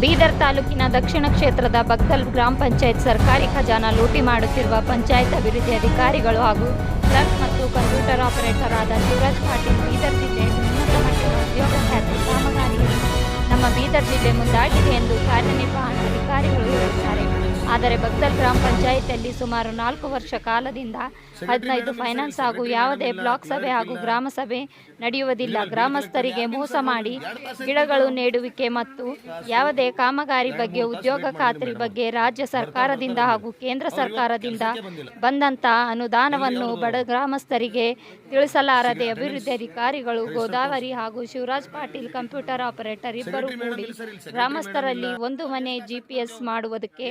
ಬೀದರ್ ತಾಲೂಕಿನ ದಕ್ಷಿಣ ಕ್ಷೇತ್ರದ ಬಗ್ದಲ್ ಗ್ರಾಮ ಪಂಚಾಯತ್ ಸರ್ಕಾರಿ ಖಜಾನ ಲೂಟಿ ಮಾಡುತ್ತಿರುವ ಪಂಚಾಯತ್ ಅಭಿವೃದ್ಧಿ ಅಧಿಕಾರಿಗಳು ಹಾಗೂ ಕ್ಲರ್ಕ್ ಮತ್ತು ಕಂಪ್ಯೂಟರ್ ಆಪರೇಟರ್ ಆದ ಶಿವರಾಜ್ ಪಾಟೀಲ್ ಬೀದರ್ ಜಿಲ್ಲೆ ಉನ್ನತ ಮಟ್ಟದ ಉದ್ಯೋಗ ಖ್ಯಾತಿ ಕಾಮಗಾರಿಯಲ್ಲಿ ನಮ್ಮ ಬೀದರ್ ಜಿಲ್ಲೆ ಮುಂದಾಗಿದೆ ಎಂದು ಕಾರ್ಯನಿರ್ವಹಣಾಧಿಕಾರಿಗಳು ಹೇಳಿದ್ದಾರೆ ಆದರೆ ಬಕ್ಸಲ್ ಗ್ರಾಮ ಪಂಚಾಯಿತಿಯಲ್ಲಿ ಸುಮಾರು ನಾಲ್ಕು ವರ್ಷ ಕಾಲದಿಂದ ಹದಿನೈದು ಫೈನಾನ್ಸ್ ಹಾಗೂ ಯಾವುದೇ ಬ್ಲಾಕ್ ಸಭೆ ಹಾಗೂ ಗ್ರಾಮ ಸಭೆ ನಡೆಯುವುದಿಲ್ಲ. ಗ್ರಾಮಸ್ಥರಿಗೆ ಮೋಸ ಮಾಡಿ ಗಿಡಗಳು ನೆಡುವಿಕೆ ಮತ್ತು ಯಾವುದೇ ಕಾಮಗಾರಿ ಬಗ್ಗೆ, ಉದ್ಯೋಗ ಖಾತ್ರಿ ಬಗ್ಗೆ ರಾಜ್ಯ ಸರ್ಕಾರದಿಂದ ಹಾಗೂ ಕೇಂದ್ರ ಸರ್ಕಾರದಿಂದ ಬಂದಂತಹ ಅನುದಾನವನ್ನು ಬಡ ಗ್ರಾಮಸ್ಥರಿಗೆ ತಿಳಿಸಲಾರದೆ ಅಭಿವೃದ್ಧಿ ಅಧಿಕಾರಿಗಳು ಗೋದಾವರಿ ಹಾಗೂ ಶಿವರಾಜ್ ಪಾಟೀಲ್ ಕಂಪ್ಯೂಟರ್ ಆಪರೇಟರ್ ಇಬ್ಬರು ಕೂಡಿ ಗ್ರಾಮಸ್ಥರಲ್ಲಿ ಒಂದು ಮನೆ ಜಿಪಿಎಸ್ ಮಾಡುವುದಕ್ಕೆ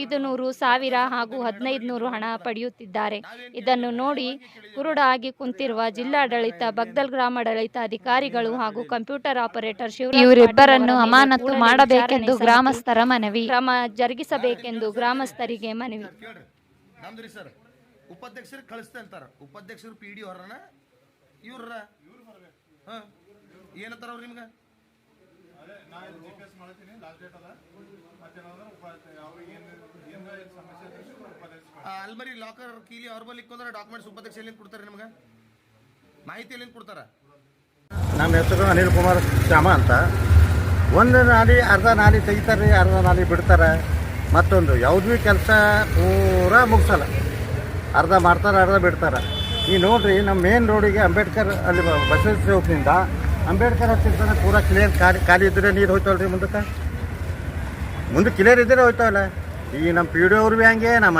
ಐದು ನೂರು ಸಾವಿರ ಹಾಗೂ ಹದಿನೈದು ನೂರು ಹಣ ಪಡೆಯುತ್ತಿದ್ದಾರೆ. ಇದನ್ನು ನೋಡಿ ಕುರುಡಾಗಿ ಕುಂತಿರುವ ಜಿಲ್ಲಾಡಳಿತ ಬಗ್ದಲ್ ಗ್ರಾಮಾಡಳಿತ ಅಧಿಕಾರಿಗಳು ಹಾಗೂ ಕಂಪ್ಯೂಟರ್ ಆಪರೇಟರ್ ಶಿವ ಇವರಿಬ್ಬರನ್ನು ಅಮಾನತು ಮಾಡಬೇಕೆಂದು ಗ್ರಾಮಸ್ಥರ ಮನವಿ. ಕ್ರಮ ಜರುಗಿಸಬೇಕೆಂದು ಗ್ರಾಮಸ್ಥರಿಗೆ ಮನವಿ. ಉಪಾಧ್ಯಕ್ಷರು ಕಳಿಸ್ತಾ ಅಂತಾರ ಉಪಾಧ್ಯಕ್ಷರು ಪಿ ಡಿ ಹೊರನ ಇವ್ರ ಹಾ ಏನಂತಾರ ಅವ್ರು ನಿಮ್ಗೆ? ಆ, ಅಲ್ಮರಿ ಲಾಕರ್ ಕೀಲಿ ಅವ್ರ ಬಲ್ಲಿ ಇಕ್ಕೊಂಡ್ರೆ ಡಾಕ್ಯುಮೆಂಟ್ಸ್ ಉಪಾಧ್ಯಕ್ಷ ಎಲ್ಲಿಂದ ಕೊಡ್ತಾರೆ ನಿಮ್ಗೆ? ಮಾಹಿತಿ ಎಲ್ಲಿಂದ ಕೊಡ್ತಾರ? ನಮ್ಮ ಹೆಸರು ಅನಿಲ್ ಕುಮಾರ್ ಶ್ಯಾಮ ಅಂತ. ಒಂದು ನಾಲಿ ಅರ್ಧ ನಾಲಿ ತೆಗಿತಾರೆ, ಅರ್ಧ ನಾಲಿ ಬಿಡ್ತಾರೆ. ಮತ್ತೊಂದು ಯಾವ್ದು ಕೆಲಸ ಪೂರಾ ಮುಗಿಸಲ್ಲ. ಅರ್ಧ ಮಾಡ್ತಾರೆ, ಅರ್ಧ ಬಿಡ್ತಾರೆ. ಈ ನೋಡ್ರಿ, ನಮ್ಮ ಮೇನ್ ರೋಡಿಗೆ ಅಂಬೇಡ್ಕರ್ ಅಲ್ಲಿ ಬಸವೇಶ್ವರ ಬಸವ ಚೌಕ್ನಿಂದ ಅಂಬೇಡ್ಕರ್ ಹತ್ತಿರ್ತಾನೆ ಪೂರಾ ಕ್ಲಿಯರ್ ಖಾಲಿ ಖಾಲಿ ಇದ್ರೆ ನೀರು ಹೋಯ್ತವಲ್ರಿ ಮುಂದಕ್ಕೆ? ಮುಂದೆ ಕ್ಲಿಯರ್ ಇದ್ದರೆ ಹೋಯ್ತಾವಲ್ಲ? ಈ ನಮ್ಮ ಪಿ ಡಿ ಅವ್ರು ಭೀ ಹಂಗೆ, ನಮ್ಮ